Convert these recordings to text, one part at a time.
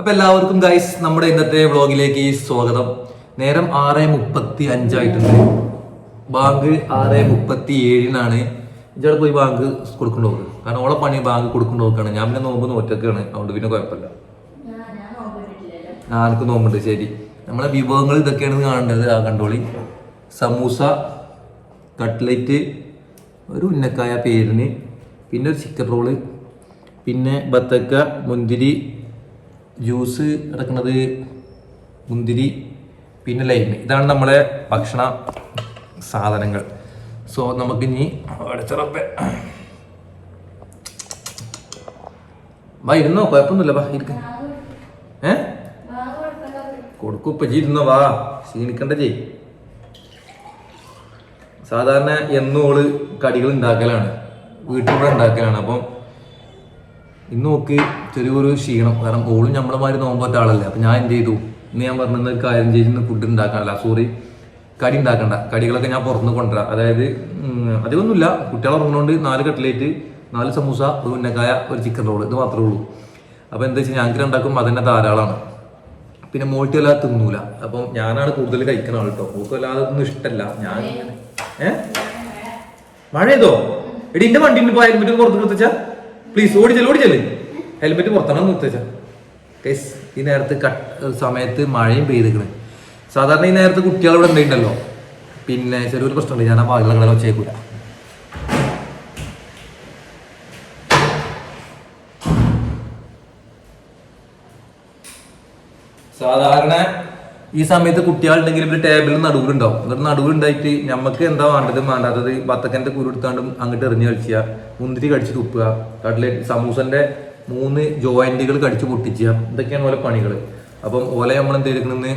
അപ്പൊ എല്ലാവർക്കും ഗൈസ് നമ്മുടെ ഇന്നത്തെ വ്ളോഗിലേക്ക് സ്വാഗതം. നേരം ആറ് മുപ്പത്തി അഞ്ചായിട്ടുണ്ട് ബാങ്ക് ആറ് മുപ്പത്തി ഏഴിനാണ് ഇജവിടെ പോയി ബാങ്ക് കൊടുക്കേണ്ടി പോകുന്നത് കാരണം ഓളെ പണി ബാങ്ക് കൊടുക്കേണ്ടി നോക്കുകയാണ് ഞാൻ പിന്നെ നോമ്പ് നോറ്റൊക്കെയാണ് അതുകൊണ്ട് പിന്നെ കുഴപ്പമില്ല. എനിക്ക് നോമ്പുണ്ട്. ശരി. നമ്മളെ വിഭവങ്ങൾ ഇതൊക്കെയാണ് കാണേണ്ടത്. ആ കണ്ടോളി. സമൂസ കട്ട്ലറ്റ് ഒരു ഉന്നക്കായ പേരിന് പിന്നെ ഒരു ചിക്കൻ റോൾ പിന്നെ ബത്തക്ക മുന്തിരി ജ്യൂസ് എടുക്കുന്നത് മുന്തിരി പിന്നെ ലൈമ്. ഇതാണ് നമ്മളെ ഭക്ഷണ സാധനങ്ങൾ. സോ നമുക്കിനി അടച്ചറപ്പേ വാ ഇരുന്നോ? കുഴപ്പമൊന്നുമില്ല. വാ ഇരിക്ക. ഏ? കൊടുക്കും ഇപ്പൊ ഇരുന്നോ? വാ. ക്ഷീണിക്കണ്ട ജി. സാധാരണ എന്നോൾ കടികൾ ഉണ്ടാക്കലാണ്. വീട്ടിലൂടെ ഉണ്ടാക്കലാണ്. അപ്പം ഇന്ന് നോക്ക് ചെറിയൊരു ക്ഷീണം. കാരണം ഓളും നമ്മളെ മാതിരി നോമ്പോറ്റ ആളല്ലേ. അപ്പൊ ഞാൻ എന്ത് ചെയ്തു? ഇന്ന് ഞാൻ പറഞ്ഞ കാര്യം ചെയ്ത് ഫുഡ് ഉണ്ടാക്കാനല്ല സോറി കടി ഉണ്ടാക്കണ്ട കടികളൊക്കെ ഞാൻ പുറത്തുനിന്ന് കൊണ്ടുവരാം അതായത് അധികമൊന്നുമില്ല കുട്ടികൾ ഉറങ്ങുന്നതുകൊണ്ട് നാല് കട്ട്ലേറ്റ് നാല് സമൂസ ഒരു ഉന്നക്കായ ഒരു ചിക്കൻ റോൾ ഇത് മാത്രമേ ഉള്ളൂ. അപ്പോൾ എന്താ വെച്ചാൽ ഞങ്ങൾക്ക് ഉണ്ടാക്കും അതന്നെ ധാരാളമാണ് പിന്നെ മോട്ടി അല്ലാതെ തിന്നൂല. അപ്പം ഞാനാണ് കൂടുതൽ കഴിക്കുന്ന ആൾ കേട്ടോ മോക്കും അല്ലാതെ ഒന്നും ഇഷ്ടമല്ല ഞാൻ ഏ? മഴ ചെയ്തോ എടി എന്റെ വണ്ടി പോയാൽ ഹെൽമെറ്റ് പുറത്ത് നിർത്തിച്ചാ പ്ലീസ് ഓടിച്ചല്ലേ ഓടിച്ചല്ലേ ഹെൽമെറ്റ് പുറത്തണം നിർത്തിച്ചാ കേസ് ഈ നേരത്ത് കട്ട് സമയത്ത് മഴയും പെയ്തിക്കണ് സാധാരണ ഈ നേരത്ത് കുട്ടികൾ ഇവിടെ ഉണ്ടല്ലോ പിന്നെ ചെറിയൊരു പ്രശ്നമുണ്ട്. ഞാൻ ആ പാകളെ വെച്ചേക്കൂല സാധാരണ ഈ സമയത്ത് കുട്ടികളുണ്ടെങ്കിൽ ഇവർ ടേബിളിൽ നടുവിലുണ്ടാവും എന്നിട്ട് നടുവിലുണ്ടായിട്ട് നമുക്ക് എന്താ വേണ്ടത്? വേണ്ടാത്തത് ബത്തക്കന്റെ കുരു എടുത്താണ്ടും അങ്ങോട്ട് എറിഞ്ഞ് കളിക്കുക മുന്തിരി കടിച്ച് തുപ്പുക കട്ട്ലേറ്റ് സമൂസന്റെ മൂന്ന് ജോയിന്റുകൾ കടിച്ച് പൊട്ടിക്കുക ഇതൊക്കെയാണ് ഓലെ പണികൾ അപ്പം ഓലെ നമ്മൾ എന്തെങ്കിലും ചെയ്തിരിക്കണെന്ന്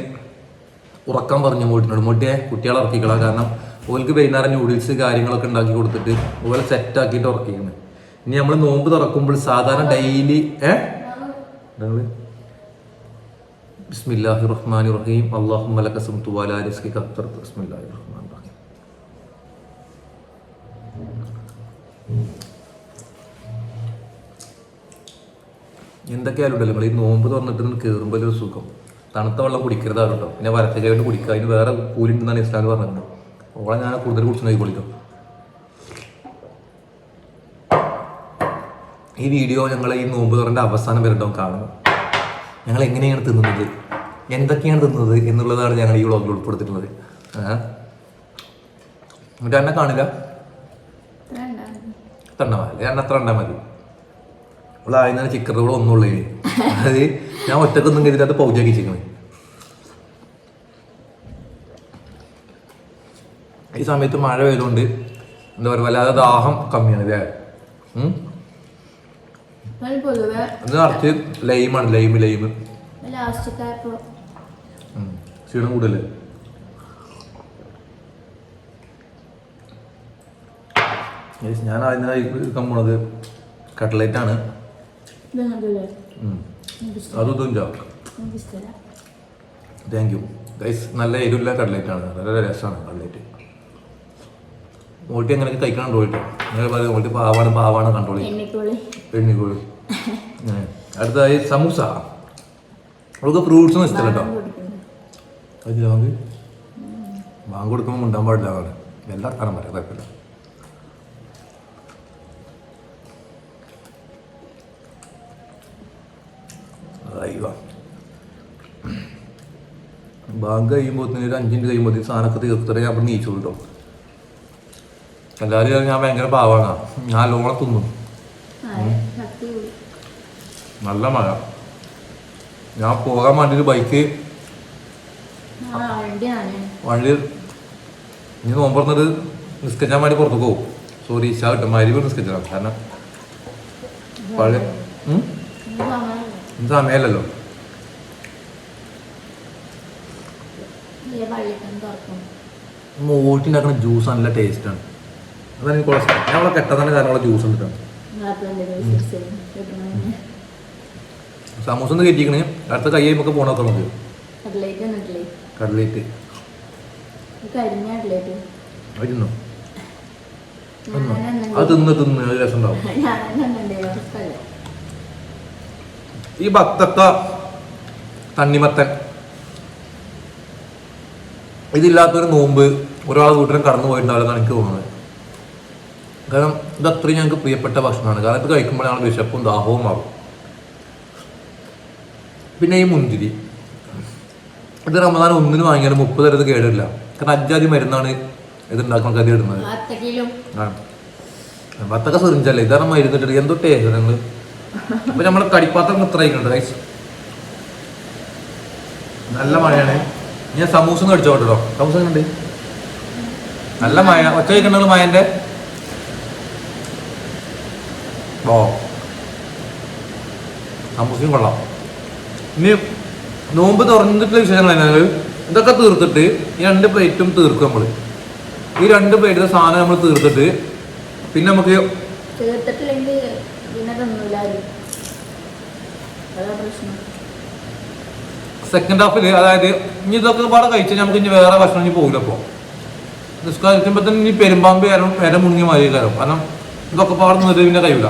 ഉറക്കം പറഞ്ഞു പോയിട്ടുണ്ട് മുട്ടിയെ കുട്ടികളെ ഉറക്കിക്കളാം. കാരണം ഓൽക്ക് വൈകുന്നേരം നൂഡിൽസ് കാര്യങ്ങളൊക്കെ ഉണ്ടാക്കി കൊടുത്തിട്ട് ഓലെ സെറ്റ് ആക്കിയിട്ട് ഉറക്കിക്കുന്നത് ഇനി നമ്മൾ നോമ്പ് തുറക്കുമ്പോൾ സാധാരണ ഡെയിലി ഏഹ് ബിസ്മില്ലാഹി റഹ്മാനി റഹീം വലാ റിസ്കിക അഫ്തർതു ബിസ്മില്ലാഹി റഹ്മാനി റഹീം എന്തൊക്കെയാലും ഉണ്ടല്ലോ ഈ നോമ്പ് തുറന്നിട്ട് കയറുമ്പോൾ ഒരു സുഖം. തണുത്ത വെള്ളം കുടിക്കരുതാണ് കേട്ടോ. പിന്നെ വരത്തേക്കായിട്ട് കുടിക്കുക. അതിന് വേറെ കൂലിണ്ടെന്നാണ് ഇസ്ലാമിൽ പറഞ്ഞത്. ഓളെ ഞാൻ കൂടുതൽ കുടിച്ചു നോക്കി കുളിക്കും ഈ വീഡിയോ ഞങ്ങൾ ഈ നോമ്പ് തുറന്റെ അവസാനം വരട്ടോ കാണുന്നു ഞങ്ങൾ എങ്ങനെയാണ് തിന്നുന്നത്? എന്തൊക്കെയാണ് തിന്നത് എന്നുള്ളതാണ് ഞങ്ങൾ ഈ വ്ളോഗിൽ ഉൾപ്പെടുത്തിയിട്ടുള്ളത്. എന്നിട്ട് എന്നെ കാണില്ല? തണ്ണ മതി എണ്ണ എത്ര എണ്ണ മതി. ഇവിടെ ആദ്യം ചിക്കൻ റോൾ ഒന്നുള്ളേ. അത് ഞാൻ ഒറ്റക്കൊന്നും കരുതി അത് പൗജാക്കി ചിക്കണ് ഈ സമയത്ത് മഴ പെയ്തുകൊണ്ട് എന്താ പറയുക വല്ലാതെ ദാഹം കമ്മിയാണ് പൊതുവെ ഇത് നിറച്ച് ലൈമാണ് ലൈം ലൈം. ലാസ്റ്റ് ക്ഷീണം കൂടല്ലേ ഞാൻ ആദ്യമായി എടുക്കാൻ പോണത് കട്ട്ലേറ്റ് ആണ്. അതും താങ്ക് യു ഗൈസ് നല്ല എരിവില്ല കട്ട്ലേറ്റ് ആണ് നല്ല രസമാണ് കട്ട്ലേറ്റ്. മോട്ടി അങ്ങനെയൊക്കെ കഴിക്കണം പോയിട്ട് അങ്ങനെ പറയും മോട്ടി പാവാണ് പാവാണ് കണ്ടോളി എണ്ണിക്കോളി. അടുത്തായി. അടുത്തതായി സമൂസ. അവൾക്ക് ഫ്രൂട്ട്സ് ഇഷ്ടമല്ല കേട്ടോ. അതില്ല ബാങ്ക് ബാങ്ക് കൊടുക്കുമ്പോൾ ഉണ്ടാൻ പാടില്ല അവിടെ എല്ലാ സ്ഥലം പറയാം കുഴപ്പമില്ല. ബാങ്ക് കഴിയുമ്പോൾ ഒരു അഞ്ചിന്റെ കഴിയുമ്പോൾ സാധനമൊക്കെ തീർത്തിട്ട് ഞാൻ അവിടെ നീച്ചു കേട്ടോ എല്ലാവരും ഞാൻ ഭയങ്കര പാവാണ്. ഞാൻ ലോണെ തിന്നും. നല്ല മഴ. ഞാൻ പോകാൻ വേണ്ടി ബൈക്ക് വണ്ടി ഇനി പറഞ്ഞത് നിസ്കരിച്ചാൻ വേണ്ടി പുറത്ത് പോകും സോറി ഇശാ കിട്ടും മരുവ് നിസ്കരിച്ചാണ് കാരണം ഇന്ന് സമയമല്ലല്ലോ. ജ്യൂസ് നല്ല ടേസ്റ്റാണ് അതാണ് എനിക്ക് കുഴപ്പം ഞാൻ കാരണം അവളെ ജ്യൂസ് സമൂസ കയറ്റിക്കണ് അടുത്ത കൈ കഴിയുമ്പോൾ പോണൊക്കെ നമുക്ക്. കട്ലേറ്റ് അത് തിന്ന്? തിന്ന്? അത് ഈ ബത്തക്ക തണ്ണിമത്തൻ. ഇതില്ലാത്തൊരു നോമ്പ് ഒരാൾ വീട്ടിലും കടന്നു പോയിട്ടുണ്ടാവില്ലെന്നാണ് എനിക്ക് തോന്നുന്നത്. കാരണം ഇത് അത്രയും ഞങ്ങൾക്ക് പ്രിയപ്പെട്ട ഭക്ഷണമാണ്. കാരണം ഇത് കഴിക്കുമ്പോൾ ഞങ്ങൾ വിശപ്പും ദാഹവും ആവും പിന്നെ ഈ മുന്തിരി. ഇത് റമദാൻ ഒന്നിന് വാങ്ങിയാലും മുപ്പത് തരത് കേടില്ല കാരണം അജ്ജാതി മരുന്നാണ് ഇത് ഉണ്ടാക്കുന്ന കതി ഇടുന്നത്. അത്തൊക്കെ സുരഞ്ചല്ലേ പത്തൊക്കെ സെറിഞ്ചല്ലേ? ഇതാണ് മരുന്നിട്ട് എന്തോ ടേസ്റ്റ് നിങ്ങൾ അപ്പൊ നമ്മളെ കടിപ്പാത്രം ഇത്ര ഗൈസ് നല്ല മഴയാണ്. ഞാൻ സമൂസം കടിച്ചോട്ടോ കേട്ടോ. സമൂസ ഉണ്ട് നല്ല മഴ. ഒറ്റ കഴിക്കണ്ടോ മഴന്റെ ഓ. സമൂസയും കൊള്ളാം. ഇനി നോമ്പ് തുറന്നിട്ടുള്ള വിശേഷങ്ങൾ എന്നാൽ ഇതൊക്കെ തീർത്തിട്ട് ഈ രണ്ട് പ്ലേറ്റും തീർക്കും നമ്മൾ. ഈ രണ്ട് പ്ലേറ്റിലെ സാധനം നമ്മൾ തീർത്തിട്ട് പിന്നെ നമുക്ക് സെക്കൻഡ് ഹാഫിൽ അതായത് ഇനി ഇതൊക്കെ പാടെ കഴിച്ചാൽ നമുക്ക് ഇനി വേറെ ഭക്ഷണം ഇനി പോകില്ല അപ്പോൾ നിസ്കാരിക്കുമ്പോൾ തന്നെ ഇനി പെരുമ്പാമ്പ് വരും വരെ മുങ്ങിയ മതി കാരണം കാരണം ഇതൊക്കെ പാടെ നിന്നിട്ട് പിന്നെ കഴിയില്ല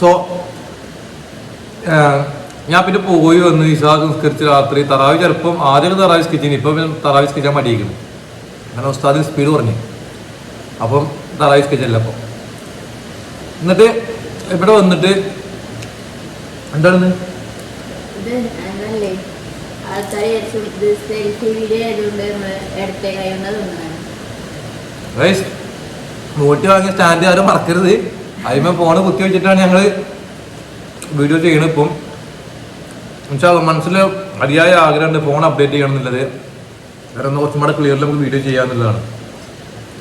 സോ ഞാൻ പിന്നെ പോയി വന്ന് ഇഷാ സംസ്കരിച്ച് രാത്രി തറാവി ചിലപ്പം ആദ്യം തറാവി സ്കിച്ചിന് ഇപ്പം തറാവി സ്കിച്ചാൻ മടിയിരിക്കുന്നു കാരണം ഉസ്താദിന് സ്പീഡ് പറഞ്ഞു അപ്പം തറാവി സ്കിച്ചല്ല അപ്പം എന്നിട്ട് ഇവിടെ വന്നിട്ട് എന്താണ്? നോട്ടി വാങ്ങിയ സ്റ്റാൻഡ് ആരും മറക്കരുത്. അതിമേ ഫോണ് കുത്തി വെച്ചിട്ടാണ് ഞങ്ങൾ വീഡിയോ ചെയ്യണിപ്പം ഇപ്പം. എന്നുവെച്ചാൽ മനസ്സിൽ അതിയായ ആഗ്രഹമുണ്ട് ഫോൺ അപ്ഡേറ്റ് ചെയ്യണം എന്നുള്ളത് വേറെ ഒന്ന് കുറച്ചും കൂടെ ക്ലിയറിൽ നമുക്ക് വീഡിയോ ചെയ്യാന്നുള്ളതാണ്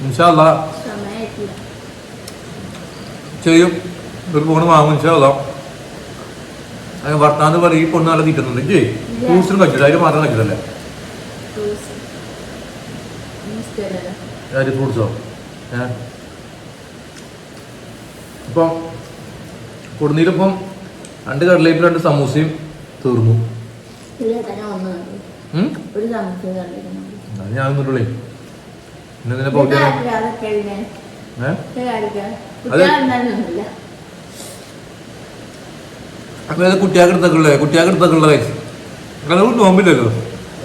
ഇൻഷാല്ല ചെയ്യും. ഒരു ഫോൺ വാങ്ങും ഇൻഷാല്ല വർത്താന്ന് പറയും ഈ പൊണ്ണ് നല്ല കിട്ടുന്നുണ്ട് ഇല്ലേ? ഫ്രൂട്ട്സിന് കഴിച്ചില്ല അതിന് മാത്രം കഴിച്ചില്ലല്ലേ ഏത് ഫ്രൂട്ട്സോ ഏ? ഇപ്പം കൊടുന്നീലിപ്പം രണ്ട് കടലേറ്റും രണ്ട് സമൂസയും തീർന്നു. ഇല്ല തന്നെ ഒന്ന് മതി ഒരു സമയത്ത് കണ്ടിരുന്നു. ഞാൻ ഒന്നുള്ളേ പിന്നെ ഇതിനെ പൗതി അതൊക്കെ എഴുതാൻ ഏ? കാണിക്കാം കുട്ടികളുണ്ടായിരുന്നില്ല അപ്പൊ ഇത് കുട്ടിയാക്ക് എടുത്തൊക്കെ കുട്ടിയാക്ക് എടുത്തൊക്കെ നോമ്പില്ലല്ലോ?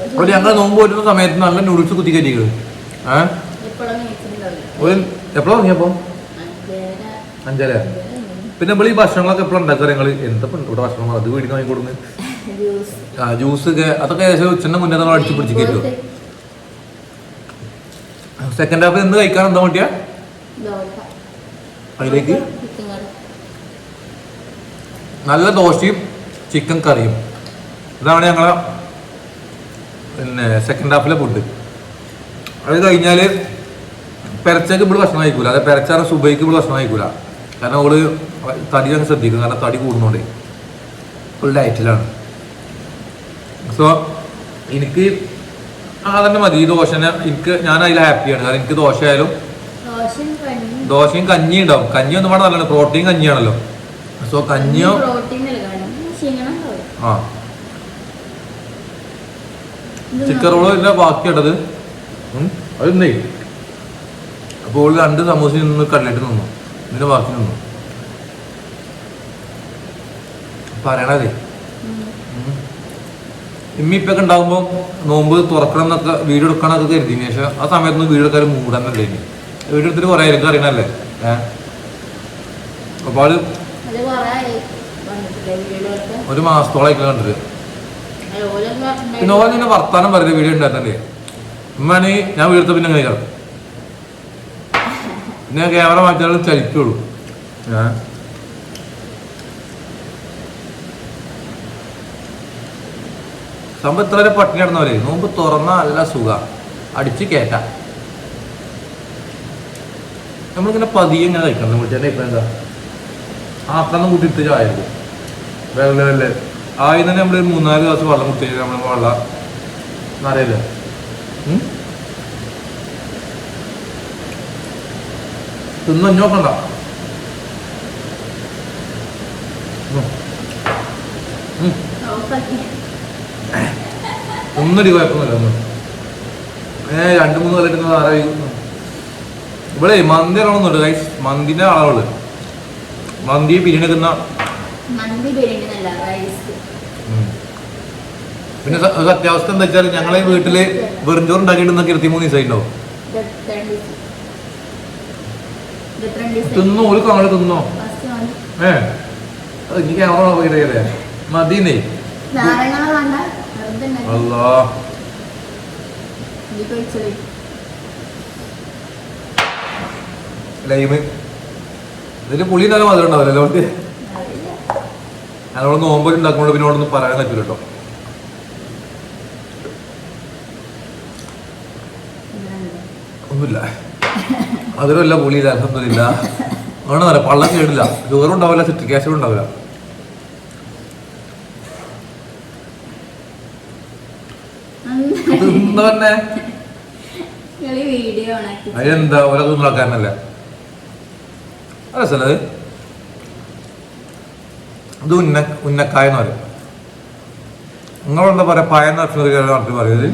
അപ്പോൾ ഞങ്ങൾ നോമ്പ് പോറ്റുന്ന സമയത്ത് നല്ല നൂഡിൽസ് കുത്തി കയറ്റിക്കുന്നത് ഏ? എപ്പോഴും കഴിച്ചിട്ടുണ്ടാവില്ല ഒരു എപ്പോഴാ തുടങ്ങിയപ്പോ അഞ്ചര. അഞ്ചര അഞ്ചര പിന്നെ നമ്മൾ ഈ ഭക്ഷണങ്ങളൊക്കെ എപ്പോഴും ഉണ്ടാക്കുക നിങ്ങൾ എന്താ ഇപ്പൊ ഇവിടെ ഭക്ഷണം അത് വീടിന് വാങ്ങി കൊടുക്കുന്നത് ആ ജ്യൂസ് ഒക്കെ അതൊക്കെ ഏകദേശം ഉച്ചന്റെ മുന്നേ നമ്മൾ അടിച്ചു പിടിച്ച് കയറ്റും സെക്കൻഡ് ഹാഫ് എന്ത് കഴിക്കാൻ എന്താ വേണ്ടിയാ അതിലേക്ക്? നല്ല ദോശയും ചിക്കൻ കറിയും. ഇതാണ് ഞങ്ങളെ പിന്നെ സെക്കൻഡ് ഹാഫിലെ ഫുഡ് അത് കഴിഞ്ഞാൽ പെരച്ചക്ക് ഇവിടെ ഭക്ഷണം കഴിക്കൂല. അതെ പെരച്ചാറ സുബൈക്ക് ഇവിടെ ഭക്ഷണം കഴിക്കൂല. കാരണം അവൾ തടി അങ്ങ് ശ്രദ്ധിക്കും. കാരണം തടി കൂടുന്നോണ്ടേ. ഫുൾ ഡയറ്റിലാണ്. സോ എനിക്ക് ആ തന്നെ മതി. ഈ ദോശനെ എനിക്ക് ഞാൻ അതിൽ ഹാപ്പിയാണ് കാരണം എനിക്ക് ദോശ ആയാലും ദോശയും കഞ്ഞി ഉണ്ടാവും. കഞ്ഞി ഒന്നും പാടെ നല്ലതാണ് പ്രോട്ടീൻ കഞ്ഞിയാണല്ലോ. സോ കഞ്ഞിയോ. ആ. ചിക്കൻ റോൾ ഇല്ല ബാക്കിയുള്ളത്. അതുണ്ടേ അപ്പോൾ രണ്ട് സമൂസ നിന്ന് കടലിട്ട് നിന്നു ഇതിന്റെ ബാക്കി നിന്നു പറയണതേ ഇമ്മിപ്പൊക്കെ ഉണ്ടാകുമ്പോ ഉണ്ടാകുമ്പോൾ നോമ്പ് തുറക്കണം എന്നൊക്കെ വീഡിയോ എടുക്കണമൊക്കെ കരുതിന് പക്ഷെ ആ സമയത്തൊന്നും വീഡിയോ എടുക്കാൻ മൂടാന്നല്ലേ ഇനി? വീഡിയോ എടുത്തിട്ട് കുറേ എനിക്ക് അറിയണല്ലേ? ഏഹ് അപ്പോൾ ആൾ ഒരു മാസത്തോളായി കണ്ടിട്ട്. പറഞ്ഞിട്ടുണ്ടായിരുന്നു. പിന്നെ ഓരോ വർത്താനം പറയുന്ന വീഡിയോ ഉണ്ടായിരുന്നല്ലേ? ഉമ്മാണി ഞാൻ വീഴ്ത്ത പിന്നെ കഴിക്കാം പിന്നെ ക്യാമറ മാറ്റാൻ ചലിക്കുള്ളൂ. ഞാൻ സംഭവം ഇത്ര വരെ പട്ടിണി കിടന്നവരെ നോമ്പ് തുറന്ന നല്ല സുഖ. അടിച്ച് കേട്ട നമ്മളിങ്ങനെ പതിയെ ഇങ്ങനെ കഴിക്കണം. നമ്മൾ ചേട്ടൻ ഇപ്പം എന്താ? ആക്കണം കൂട്ടിയിട്ട് ചായ വെള്ളം വെള്ള ആദ്യം തന്നെ നമ്മൾ മൂന്നാൽ ഗ്ലാസ് വെള്ളം കുത്തി നമ്മൾ വെള്ളം അറിയില്ല തിന്നു നോക്കണ്ട ഒന്നടി കുഴപ്പമൊന്നുമില്ല ഒന്നും. ഏ രണ്ട് മൂന്ന് കൊല്ലത്തിന് ആരായി ഇവിടെ മന്തി ഇറങ്ങുന്നുണ്ട് ഗൈസ് മന്തിന്റെ ആളുകൾ മന്തി ബിരിയാണി തിന്ന. പിന്നെ സത്യാവസ്ഥ എന്താ വെച്ചാൽ ഞങ്ങളെ വീട്ടിൽ വെറുംചോറ് ഉണ്ടാക്കിയിട്ട് ഇരുപത്തി മൂന്ന് ദിവസമായി ഉണ്ടാവും തിന്നോ ഒരു കാണൽ തിന്നോ? ഏ? അത് ഇനി ക്യാമറ പോയിട്ടേ മതിന്നേ. അല്ലാ ലൈമ്. ഇതിൽ പുളി നല്ല മധുരം ഉണ്ടാവില്ല അവർക്ക് ഞാനവിടെ നോമ്പ് ഉണ്ടാക്കുമ്പോൾ പിന്നെ അവിടെ ഒന്നും പറയാൻ പറ്റില്ല കേട്ടോ. ഒന്നുമില്ല. മധുരമില്ല പുളിയില്ല അലഹമില്ല അങ്ങനെ പറയാം പള്ളം കേടില്ല. ചോറും ഉണ്ടാവില്ല സിട്രിക് ആസിഡും ഉണ്ടാവില്ല. അങ്ങനെ തിന്ന അതിനെന്താ തിന്നാക്കാരനല്ലേ അല്ല ഇത് ഉന്ന ഉന്നക്കായ എന്ന് പറയും. നിങ്ങളെന്താ പറയാ? നാട്ടിൽ പറയുന്നത്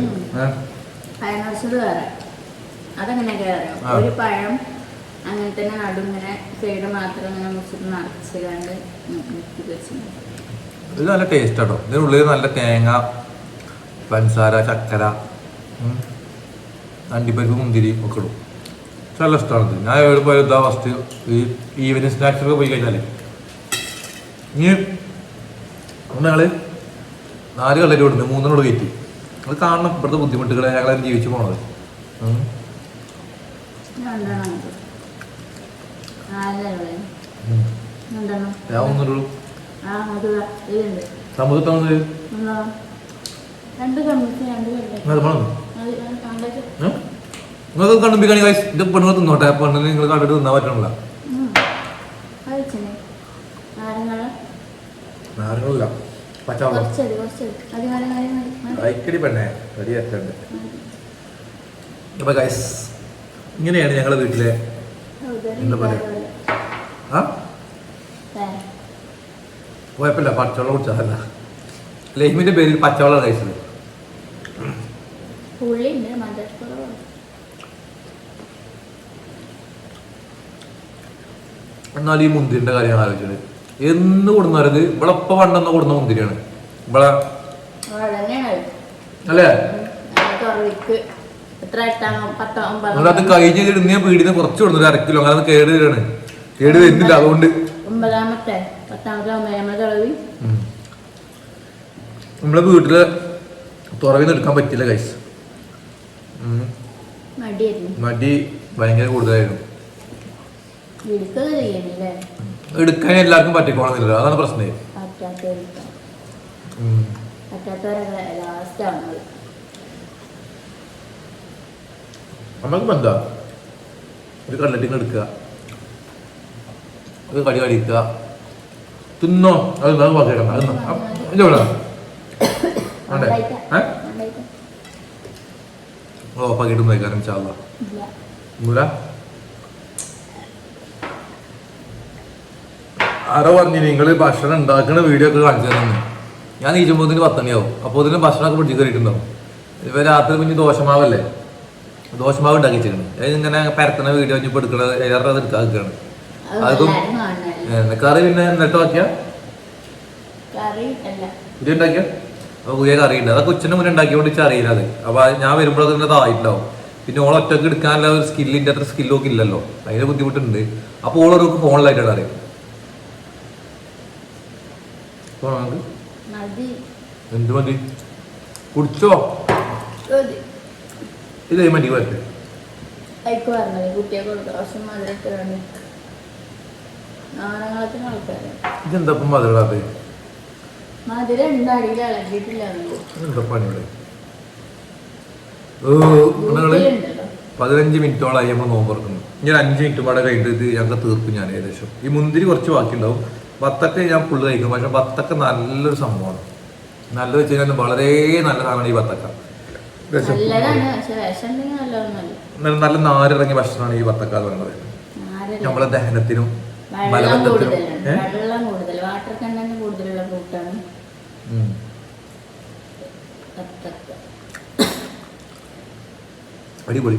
അതെങ്ങനെയൊക്കെ അറിയാം ഒരു പഴം അങ്ങനെ തന്നെ നടുങ്ങനെ സൈഡ് മാത്രം ഇങ്ങനെ മുറിച്ചിട്ട് നിറച്ച് കണ്ട് മുക്കി വെച്ചിട്ടുണ്ട് ഇത് നല്ല ടേസ്റ്റ് ആട്ടോ. ഇതിനുള്ളിൽ നല്ല തേങ്ങ പഞ്ചസാര ചക്കര അണ്ടിപ്പരിപ്പ് മുന്തിരി ഒക്കെ ഇടും. നല്ല ഇഷ്ടമാണ് ഇത്. ഞാൻ എവിടെ പോയാലും ഇതാ ഫസ്റ്റ് ഈ ഈവനിങ് സ്നാക്സൊക്കെ പോയി കഴിഞ്ഞാൽ ഇനി ഞങ്ങൾ നാല് കളരി വിടുന്നു മൂന്നിനോട് കയറ്റി അത് കാണണം. ഇവിടുത്തെ ബുദ്ധിമുട്ടുകളെ ഞങ്ങളെ ജീവിച്ചു പോണത്. നിങ്ങൾക്ക് കണ്ടുപിടിക്കാണി guys. ഇത് പെണ്ണുങ്ങൾ തിന്നോട്ടെ. പെണ്ണിന് നിങ്ങൾ കണ്ടിട്ട് തിന്നാൻ പറ്റണില്ല. നാരങ്ങളില്ല പച്ചാവളം കുറച്ചത് കുറച്ചത് അത് മതി മതി മതി. മതി അയക്കടി പെണ്ണെ. കടി എത്തണ്ട്. അപ്പൊ ഗൈസ് ഇങ്ങനെയാണ് ഞങ്ങളെ വീട്ടിലെ എന്താ പറയാ? ആ? കുഴപ്പമില്ല പച്ചവെള്ളം കുടിച്ചതല്ല ലൈമിന്റെ പേരിൽ പച്ചവെള്ളം കഴിച്ചത്. എന്നാൽ ഈ മുന്തിരിന്റെ കാര്യമാണ് ആലോചിച്ചത്. എന്ന് കൊടുന്നത് ഇവിടെ ഇപ്പൊ പണ്ടെന്ന് കൊടുന്ന മുന്തിരിയാണ്. ഇവിടെ അല്ലേ? എത്ര എട്ടാം പത്തോ നിങ്ങളത് ഒമ്പതാം കഴിഞ്ഞ് ഇടുന്ന വീടിന് കുറച്ച് കൊടുത്തു അര കിലോ. അങ്ങനെ അത് കേട് വരാണ് കേട് വരുന്നില്ല അതുകൊണ്ട്. ഒമ്പതാമത്തെ പത്താമത്തെ ഒമ്പതാമത്തെ തുറവി ഉം. നമ്മളെ വീട്ടിൽ തുറവിന്ന് എടുക്കാൻ പറ്റില്ല കൈസ് മടിയായിരുന്നു. മടി ഭയങ്കര കൂടുതലായിരുന്നു. വിളിക്കുക ചെയ്യണില്ലേ എടുക്കാൻ എല്ലാവർക്കും പറ്റിക്കോണമെന്നില്ല അതാണ് പ്രശ്നം. പറ്റാത്തവർക്ക്. ഉം. പറ്റാത്തവരൊക്കെ ലാസ്റ്റ് ആവുന്നത്. നമുക്ക് എന്താ ഒരു കല്ലറ്റിങ് എടുക്കുക അത് കടി കടിക്കുക തിന്നോ. അത് അത് ബാക്കിയാക്കണം അത് ഇല്ല ഇവിടെ. വേണ്ടേ ഏ? ഓ പാക്കിട്ട് നോക്കാം ചാവുക ആരോ പറഞ്ഞു നിങ്ങൾ ഭക്ഷണം ഉണ്ടാക്കുന്ന വീഡിയോ ഒക്കെ കാണിച്ചു തന്നെ ഞാൻ ഈജുമ്പോത്തിന് പത്തണിയാവും. അപ്പോൾ ഇതിന് ഭക്ഷണമൊക്കെ പിടിച്ച് കയറിയിട്ടുണ്ടാവും. ഇപ്പൊ രാത്രി പിന്നെ ദോശമാവല്ലേ? ദോശമാവ് ഉണ്ടാക്കി ഇങ്ങനെ പരത്തുന്ന വീഡിയോ ഇപ്പൊ എടുക്കണത് എല്ലാവരുടെ അത് എടുക്കാൻ നിൽക്കുകയാണ് അതും കറി പിന്നെ എന്നിട്ട് നോക്കിയാ? ഇത് ഉണ്ടാക്കിയ അപ്പൊ പുതിയ കറി ഉണ്ട് അതൊക്കെ ഉച്ചന് മുന്നേ ഉണ്ടാക്കിയോണ്ട് അറിയില്ല അത്. അപ്പൊ ഞാൻ വരുമ്പോഴൊക്കെ തായിട്ടുണ്ടാവും പിന്നെ ഓൾ ഒറ്റയ്ക്ക് എടുക്കാനുള്ള ഒരു സ്കില്ലിന്റെ അത്ര സ്കില്ലൊക്കെ ഇല്ലല്ലോ. അതിന് ബുദ്ധിമുട്ടുണ്ട്. അപ്പൊ ഓളൊക്കെ ഫോണിലായിട്ടാണ് അറിയാം എന്ത് മതി? കുടിച്ചോ. ഇത് മതി വരട്ടെ. അയക്ക് പറഞ്ഞത് കുട്ടിയെ കൊടുക്കുക കുറച്ച് മധുരട്ട് വേണ്ടി. നാണങ്ങളത്തിന് ആൾക്കാര്. ഇതെന്താ ഇപ്പം മതിടാതെ മധുരം ഉണ്ട് അടിയിൽ ഇളകിയിട്ടില്ല എന്താ പണിയുടെ നിങ്ങൾ വീട്ടിലുണ്ടല്ലോ പതിനഞ്ച് മിനിറ്റോളായി നമ്മൾ നോമ്പറക്കുന്നു ഞാൻ അഞ്ച് മിനിറ്റ് പാടെ കഴിഞ്ഞിട്ട് ഇത് ഞങ്ങൾ തീർക്കും ഞാൻ ഏകദേശം. ഈ മുന്തിരി കുറച്ച് ബാക്കിയുണ്ടാവും. വത്തക്ക ഞാൻ ഫുള്ള് കഴിക്കും. പക്ഷെ വത്തക്ക നല്ലൊരു സംഭവമാണ്. നല്ലത് വെച്ച് കഴിഞ്ഞാൽ വളരെ നല്ലതാണ് ഈ ബത്തക്ക നല്ല നല്ല നാരിറങ്ങിയ ഭക്ഷണമാണ് ഈ വത്തക്കാൽ എന്ന് പറയുന്നത്. നമ്മളെ ദഹനത്തിനും മലബന്ധത്തിനും. അടിപൊളി.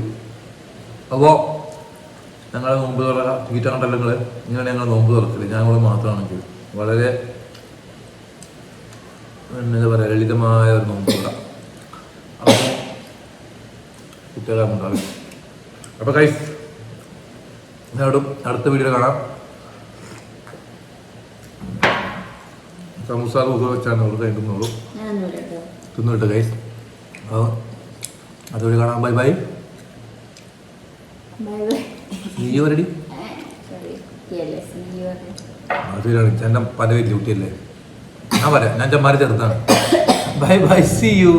അപ്പോ ഞങ്ങളെ നോമ്പ് തുറ തീറ്റ കണ്ടല്ലോ നിങ്ങൾ? ഇങ്ങനെ ഞങ്ങൾ നോമ്പ് തുറക്കില്ല ഞങ്ങൾ മാത്രമാണെങ്കിൽ വളരെ എന്താ പറയുക ലളിതമായ ഒരു നോമ്പ് തുറ. കുട്ടികളെ ഉണ്ടാവും അപ്പോൾ കൈസ് ഞാടും അടുത്ത വീഡിയോ കാണാം. സമൂസ ഉപയോഗിച്ചാണ് അവർ കഴിക്കുന്നുള്ളൂ തിന്നിട്ട് കൈസ് അപ്പോൾ അതുവഴി കാണാം. ബൈ ബൈ ബൈ ബൈ നീ വരടി സോറി കുട്ടിയല്ലേ സീ പറഞ്ഞു അത് ശരിയാണ്. എന്റെ പല വലിയ കുട്ടിയല്ലേ. ഞാൻ പറയാം. ഞാൻ ചെമ്മാരി ചേർത്താണ് ബൈ ബൈ സി യു